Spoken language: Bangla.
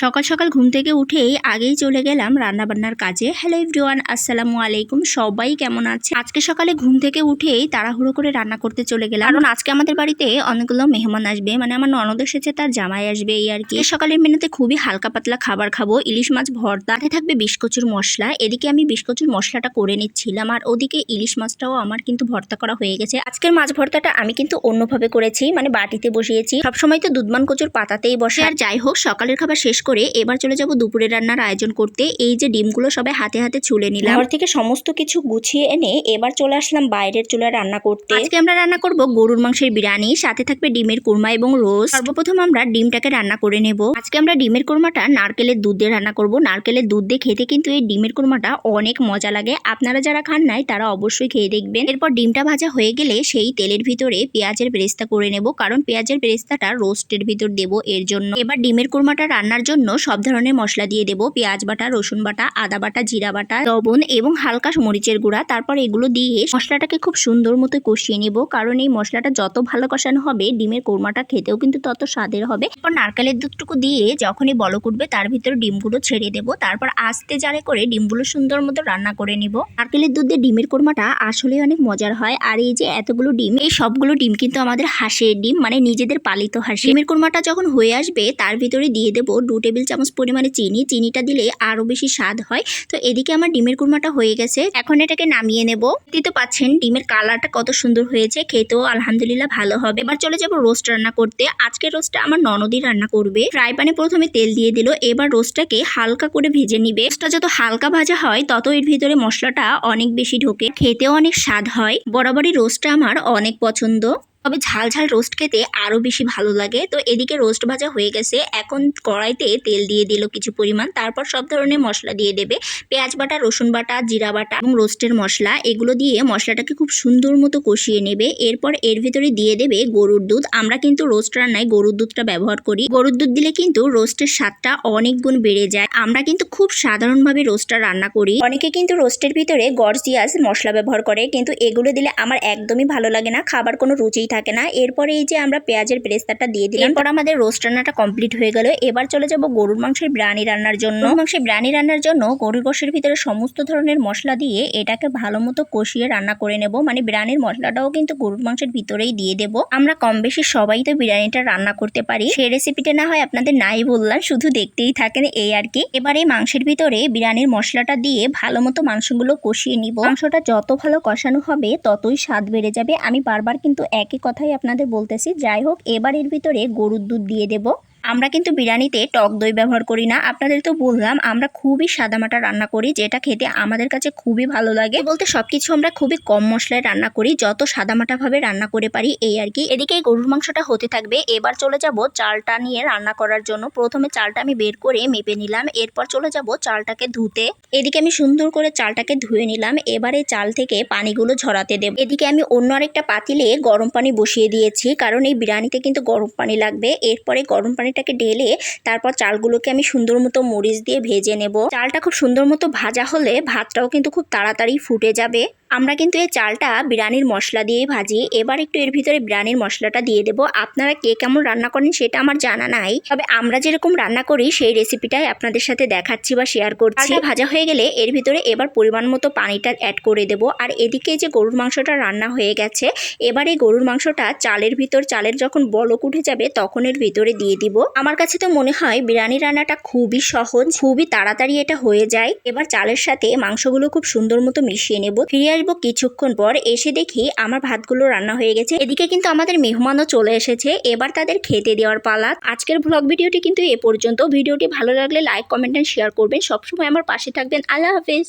সকাল সকাল ঘুম থেকে উঠেই আগেই চলে গেলাম রান্নাবান্নার কাজে। হ্যালো এভরিওয়ান আসসালামু আলাইকুম। সবাই কেমন আছে আজকে সকালে ঘুম থেকে উঠেই তাড়াহুড়ো করে রান্না করতে চলে গেলাম। কারণ আজকে আমাদের বাড়িতে অনেকগুলো মেহমান আসবে। মানে আমার ননদ এসেছে, তার জামাই আসবে এই আর কি। সকালের মেনুতে খুবই হালকা পাতলা খাবার খাব। ইলিশ মাছ ভর্তা থাকবে বিস্কচুর মশলা। এদিকে আমি বিস্কচুর মশলাটা করে নিচ্ছিলাম। আর ওদিকে ইলিশ মাছটাও আমার কিন্তু ভর্তা করা হয়ে গেছে। আজকের মাছ ভর্তাটা আমি কিন্তু অন্যভাবে করেছি। মানে বাটিতে বসিয়েছি। সবসময় তো দুধমান কচুর পাতাতেই বসে। আর যাই হোক, সকালের খাবার শেষ করে এবার চলে যাব দুপুরের রান্নার আয়োজন করতে। এই যে ডিমগুলো সবাই হাতে হাতে ছুলে নিলাম। ঘর থেকে সমস্ত কিছু গুছিয়ে এনে এবার চলে আসলাম বাইরের চুলায় রান্না করতে। আজকে আমরা রান্না করব গরুর মাংসের বিরিয়ানি সাথে থাকবে ডিমের কুরমা এবং রোজ সর্বপ্রথম আমরা ডিমটাকে রান্না করে নেব। আজকে আমরা ডিমের কুরমাটা নারকেলের দুধ দিয়ে রান্না করব। নারকেলের দুধ দিয়ে খেতে কিন্তু এই ডিমের কুরমাটা অনেক মজা লাগে। আপনারা যারা খান নাই তারা অবশ্যই খেয়ে দেখবেন। এরপর ডিমটা ভাজা হয়ে গেলে সেই তেলের ভিতরে পেঁয়াজের বেরেস্তা করে নেব। কারণ পেঁয়াজের বেরেস্তাটা রোস্টের ভিতর দেব এর জন্য। এবার ডিমের কুরমাটা রান্নার জন্য সব ধরনের মশলা দিয়ে দেব। পেঁয়াজ বাটা, রসুন বাটা, আদা বাটা, জিরা বাটা, লবণ এবং হালকা মরিচের গুঁড়া। তারপর এগুলো দিয়ে মশলাটাকে খুব সুন্দর মতো কষিয়ে নেব। কারণ এই মশলাটা যত ভালো কষানো হবে, ডিমের কোরমাটা খেতেও কিন্তু তত স্বাদের হবে। এরপর নারকেলের দুধটুকু দিয়ে যখনই বলক উঠবে, তার ভিতরে ডিমগুলো ছেড়ে দেব। তারপর আস্তে জারে করে ডিমগুলো সুন্দর মতো রান্না করে নিব। নারকেলের দুধ ডিমের কোরমাটা আসলে অনেক মজার হয়। আর এই যে এতগুলো ডিম, এই সবগুলো ডিম কিন্তু আমাদের হাঁসের ডিম মানে নিজেদের পালিত হাঁস। ডিমের কোরমাটা যখন হয়ে আসবে, তার ভিতরে দিয়ে দেবো দু টেবিল চামচ পরিমাণে চিনি, চিনিটা দিলে আরও বেশি স্বাদ হয়। তো এদিকে আমার ডিমের কুরমাটা হয়ে গেছে। এখন এটাকে নামিয়ে নেব। দিতে পাচ্ছেন, ডিমের কালারটা কত সুন্দর হয়েছে। খেতেও আলহামদুলিল্লাহ ভালো হবে। এবার চলে যাব রোস্ট রান্না করতে। আজকে রোস্টটা আমার ননদি রান্না করবে। ফ্রাই প্যানে প্রথমে তেল দিয়ে দিল। এবার রোস্টটাকে হালকা করে ভেজে নিবে। রোস্টটা যত হালকা ভাজা হয়, তত এর ভিতরে মশলাটা অনেক বেশি ঢোকে। খেতেও অনেক স্বাদ হয়। বরাবরই রোস্টটা আমার অনেক পছন্দ। তবে ঝাল ঝাল রোস্ট খেতে আরও বেশি ভালো লাগে। তো এদিকে রোস্ট ভাজা হয়ে গেছে। এখন কড়াইতে তেল দিয়ে দিল কিছু পরিমাণ। তারপর সব ধরনের মশলা দিয়ে দেবে। পেঁয়াজ বাটা, রসুন বাটা, জিরা বাটা এবং রোস্টের মশলা। এগুলো দিয়ে মশলাটাকে খুব সুন্দর মতো কষিয়ে নেবে। এরপর এর ভিতরে দিয়ে দেবে গরুর দুধ। আমরা কিন্তু রোস্ট রান্নায় গরুর দুধটা ব্যবহার করি। গরুর দুধ দিলে কিন্তু রোস্টের স্বাদটা অনেক গুণ বেড়ে যায়। আমরা কিন্তু খুব সাধারণভাবে রোস্টটা রান্না করি। অনেকে কিন্তু রোস্টের ভিতরে গর্জিয়াস মশলা ব্যবহার করে। কিন্তু এগুলো দিলে আমার একদমই ভালো লাগে না। খাবার কোনো রুচিই থাকে না। এরপরে এই যে আমরা পেঁয়াজের পেরেস্তাটা দিয়ে দিলাম। এরপর আমাদের রোস্ট রান্নাটা কমপ্লিট হয়ে গেল। এবার চলে যাব গরুর মাংসের বিরিয়ানি রান্নার জন্য। মাংসের বিরিয়ানি রান্নার জন্য গরুর গোশের ভিতরে সমস্ত ধরনের মশলা দিয়ে এটাকে ভালো মতো কষিয়ে রান্না করে নেব। মানে বিরিয়ানির মশলাটাও কিন্তু গরুর মাংসের ভিতরেই দিয়ে দেব। আমরা কম বেশি সবাই তো বিরিয়ানিটা রান্না করতে পারি। সেই রেসিপিটা না হয় আপনাদের নাই বললাম, শুধু দেখতেই থাকেন এই আর কি। এবার এই মাংসের ভিতরে বিরিয়ানির মশলাটা দিয়ে ভালো মতো মাংসগুলো কষিয়ে নিব। মাংসটা যত ভালো কষানো হবে, ততই স্বাদ বেড়ে যাবে। আমি বারবার কিন্তু একই কথাই আপনাদের বলতেছি। যাই হোক এবার এর ভিতরে গরুর দুধ দিয়ে দেব। আমরা কিন্তু বিরিয়ানিতে টক দই ব্যবহার করি না। আপনাদের তো বললাম, আমরা খুবই সাদামাটা রান্না করি, যেটা খেতে আমাদের কাছে খুবই ভালো লাগে। বলতে সবকিছু আমরা খুবই কম মশলায় রান্না করি, যত সাদামাটা ভাবে রান্না করে পারি, এই আর কি। এদিকে গরুর মাংসটা হতে থাকবে। এবার চলে যাব চালটা নিয়ে রান্না করার জন্য। প্রথমে চালটা আমি বের করে মেপে নিলাম, এরপর চলে যাব চালটাকে ধুতে। এদিকে আমি সুন্দর করে চালটাকে ধুয়ে নিলাম। এবারে চাল থেকে পানিগুলো ঝরাতে দেব। এদিকে আমি অন্য আরেকটা পাতিলে গরম পানি বসিয়ে দিয়েছি, কারণ এই বিরিয়ানিতে কিন্তু গরম পানি লাগবে। এরপরে গরম পানিটাকে ঢেলে তারপর চালগুলোকে আমি সুন্দর মতো মরিচ দিয়ে ভেজে নেব। চালটা খুব সুন্দর মতো ভাজা হলে ভাতটাও কিন্তু খুব তাড়াতাড়ি ফুটে যাবে। আমরা কিন্তু এই চালটা বিরিয়ানির মশলা দিয়েই ভাজি। এবার একটু এর ভিতরে বিরিয়ানির মশলাটা দিয়ে দেবো। আপনারা কে কেমন রান্না করেন সেটা আমার জানা নাই। তবে আমরা যেরকম রান্না করি সেই রেসিপিটাই আপনাদের সাথে দেখাচ্ছি বা শেয়ার করছি। ভাজা হয়ে গেলে এর ভিতরে এবার পরিমাণ মতো পানিটা অ্যাড করে দেবো। আর এদিকে যে গরুর মাংসটা রান্না হয়ে গেছে এবার এই গরুর মাংসটা চালের ভিতর চালের যখন বলক উঠে যাবে তখন এর ভিতরে দিয়ে দিব। আমার কাছে তো মনে হয় বিরিয়ানি রান্নাটা খুবই সহজ খুবই তাড়াতাড়ি এটা হয়ে যায়। এবার চালের সাথে মাংসগুলো খুব সুন্দর মতো মিশিয়ে নেব। ফিরে আসব কিছুক্ষণ পর এসে দেখি আমার ভাতগুলো রান্না হয়ে গেছে। এদিকে কিন্তু আমাদের মেহমানও চলে এসেছে। এবার তাদের খেতে দেওয়ার পালা। আজকের ব্লগ ভিডিওটি কিন্তু এ পর্যন্ত। ভিডিওটি ভালো লাগলে লাইক কমেন্ট এন্ড শেয়ার করবেন। সবসময় আমার পাশে থাকবেন। আল্লাহ হাফেজ।